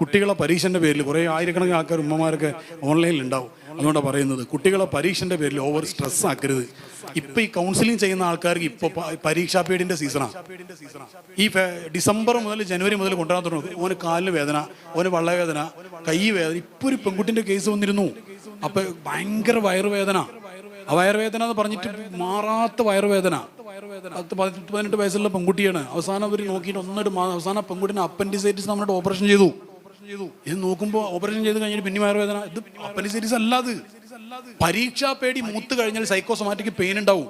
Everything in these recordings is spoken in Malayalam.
കുട്ടികളെ പരീക്ഷന്റെ പേരിൽ കുറേ ആയിരക്കണക്കിന് ആൾക്കാർ ഉമ്മമാരൊക്കെ ഓൺലൈനിൽ ഉണ്ടാവും അതുകൊണ്ടാണ് പറയുന്നത്. കുട്ടികളെ പരീക്ഷന്റെ പേരിൽ ഓവർ സ്ട്രെസ് ആക്കരുത്. ഇപ്പം ഈ കൗൺസിലിംഗ് ചെയ്യുന്ന ആൾക്കാർക്ക് ഇപ്പോൾ പരീക്ഷാ പേടിന്റെ സീസണാണ് ഈ ഡിസംബർ മുതൽ ജനുവരി മുതൽ കൊണ്ടുവരാൻ തുടങ്ങും. ഓന് കാലിന് വേദന ഓന് വള്ളവേദന കൈ വേദന. ഇപ്പോൾ ഒരു പെൺകുട്ടിന്റെ കേസ് വന്നിരുന്നു. അപ്പം ഭയങ്കര വയറുവേദന ആ വയറുവേദന എന്ന് പറഞ്ഞിട്ട് മാറാത്ത വയറുവേദന പത്ത് പതിനെട്ട് വയസ്സുള്ള പെൺകുട്ടിയാണ്. അവസാനം അവർ നോക്കിയിട്ട് ഒന്നിട്ട് അവസാന പെൺകുട്ടിനെ അപ്പൻഡിസൈറ്റിസ് നമ്മുടെ ഓപ്പറേഷൻ ചെയ്തു. ഇത് നോക്കുമ്പോൾ ഓപ്പറേഷൻ ചെയ്ത് കഴിഞ്ഞിട്ട് പിന്നെ വയറുവേദന ഇത് അപ്പലിസീരീസ് അല്ലാതെ പരീക്ഷാ പേടി മൂത്ത് കഴിഞ്ഞാൽ സൈക്കോസൊമാറ്റിക് പെയിൻ ഉണ്ടാവും.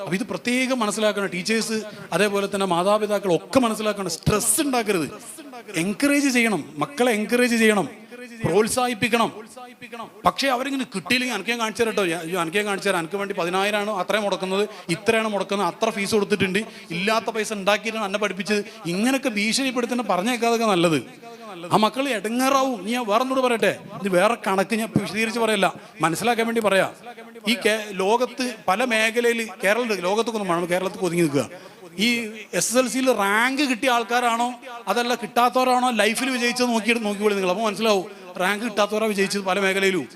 അപ്പൊ ഇത് പ്രത്യേകം മനസ്സിലാക്കണം. ടീച്ചേഴ്സ് അതേപോലെ തന്നെ മാതാപിതാക്കൾ ഒക്കെ മനസ്സിലാക്കണം. സ്ട്രെസ് ഉണ്ടാക്കരുത്. എൻകറേജ് ചെയ്യണം. മക്കളെ എൻകറേജ് ചെയ്യണം. പ്രോത്സാഹിപ്പിക്കണം. പക്ഷേ അവരിങ്ങനെ കിട്ടിയില്ലെങ്കിൽ എനിക്ക് ഞാൻ കാണിച്ചു തരട്ടോ എനിക്ക് ഞാൻ കാണിച്ചു തരാം. എനിക്ക് വേണ്ടി പതിനായിരമാണ് അത്രയും മുടക്കുന്നത്. ഇത്രയാണ് മുടക്കുന്നത്. അത്ര ഫീസ് കൊടുത്തിട്ടുണ്ട്. ഇല്ലാത്ത പൈസ ഉണ്ടാക്കിയിട്ടാണ് എന്നെ പഠിപ്പിച്ചത്. ഇങ്ങനെയൊക്കെ ഭീഷണിപ്പെടുത്തുന്ന പറഞ്ഞേക്കാതൊക്കെ നല്ലത്. ആ മക്കൾ എടങ്ങാറാവും. ഞാൻ വേറെ ഒന്നുകൂടെ പറയട്ടെ. ഇത് വേറെ കണക്ക് ഞാൻ വിശദീകരിച്ച് പറയല്ല. മനസ്സിലാക്കാൻ വേണ്ടി പറയാ. ഈ ലോകത്ത് പല മേഖലയിൽ കേരളത്തിൽ ലോകത്തൊക്കെ ഒന്നും കേരളത്തിൽ ഒതുങ്ങി നിൽക്കുക. ഈ എസ് എസ് എൽ സിയിൽ റാങ്ക് കിട്ടിയ ആൾക്കാരാണോ? അതല്ല കിട്ടാത്തവരാണോ? ലൈഫിൽ വിജയിച്ചത് നോക്കിയിട്ട് നോക്കിക്കോളി നിങ്ങൾ. അപ്പോൾ മനസ്സിലാവും. റാങ്ക് കിട്ടാത്തവരാ വിജയിച്ചത് പല മേഖലയിലും.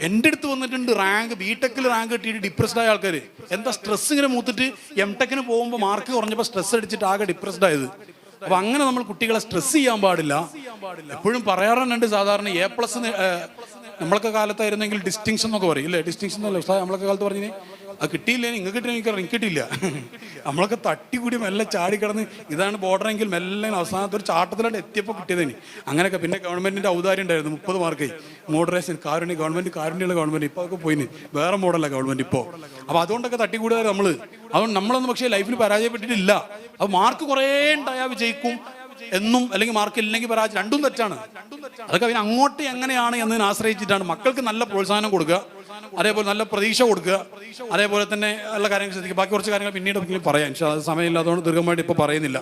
എന്റെ അടുത്ത് വന്നിട്ടുണ്ട് റാങ്ക് ബി ടെക്കിൽ റാങ്ക് കിട്ടിയിട്ട് ഡിപ്രസ്ഡ് ആയ ആൾക്കാർ എന്താ സ്ട്രെസ് ഇങ്ങനെ മൂത്തിട്ട് എം ടെക്കിന് പോകുമ്പോൾ മാർക്ക് കുറഞ്ഞപ്പോൾ സ്ട്രെസ് അടിച്ചിട്ട് ആകെ ഡിപ്രസ്ഡ് ആയത്? അപ്പൊ അങ്ങനെ നമ്മൾ കുട്ടികളെ സ്ട്രെസ് ചെയ്യാൻ പാടില്ല. എപ്പോഴും പറയാറുണ്ട് സാധാരണ എ പ്ലസ് നമ്മളൊക്കെ കാലത്തായിരുന്നെങ്കിൽ ഡിസ്റ്റിങ്ഷൻ എന്നൊക്കെ പറയും ഇല്ലേ? ഡിസ്റ്റിങ്ഷൻ അല്ലേ ഉസ്താദ് നമ്മളൊക്കെ കാലത്ത് പറഞ്ഞേ അത് കിട്ടിയില്ലേ? നിങ്ങൾക്ക് കിട്ടിയ എനിക്ക് എനിക്ക് കിട്ടിയില്ല. നമ്മളൊക്കെ തട്ടി കൂടി മെല്ലെ ചാടി കിടന്ന് ഇതാണ് ബോർഡർ എങ്കിൽ മെല്ലെ അവസാനത്തെ ഒരു ചാട്ടത്തിലായിട്ട് എത്തിയപ്പോൾ കിട്ടിയതിന്. അങ്ങനെയൊക്കെ പിന്നെ ഗവൺമെന്റിന്റെ ഔദാര്യം ഉണ്ടായിരുന്നു മുപ്പത് മാർക്ക് മോഡറേഷൻ കാരുണ്യ ഗവൺമെന്റ് കാരുണ്യമുള്ള ഗവൺമെന്റ്. ഇപ്പോൾ ഒക്കെ പോയിന്. വേറെ മോഡല്ല ഗവൺമെന്റ് ഇപ്പോൾ അപ്പോൾ അതുകൊണ്ടൊക്കെ തട്ടി തട്ടിക്കൂടുക നമ്മൾ അതുകൊണ്ട് നമ്മളൊന്നും പക്ഷേ ലൈഫിൽ പരാജയപ്പെട്ടിട്ടില്ല. അപ്പോൾ മാർക്ക് കുറേ ഉണ്ടായാൽ വിജയിക്കും. എന്നും അല്ലെങ്കിൽ മാർക്ക് ഇല്ലെങ്കിൽ പരാജയം. രണ്ടും തെറ്റാണ്. അതൊക്കെ അവന് അങ്ങോട്ട് എങ്ങനെയാണ് എന്നതിനെ ആശ്രയിച്ചിട്ടാണ് മക്കൾക്ക് നല്ല പ്രോത്സാഹനം കൊടുക്കുക. അതേപോലെ നല്ല പ്രതീക്ഷ കൊടുക്കുക. അതേപോലെ തന്നെ ഉള്ള കാര്യങ്ങൾ ശ്രദ്ധിക്കുക. ബാക്കി കുറച്ച് കാര്യങ്ങൾ പിന്നീട് പറയാം. സമയമില്ലാത്തതുകൊണ്ട് ദീർഘമായിട്ട് ഇപ്പോൾ പറയുന്നില്ല.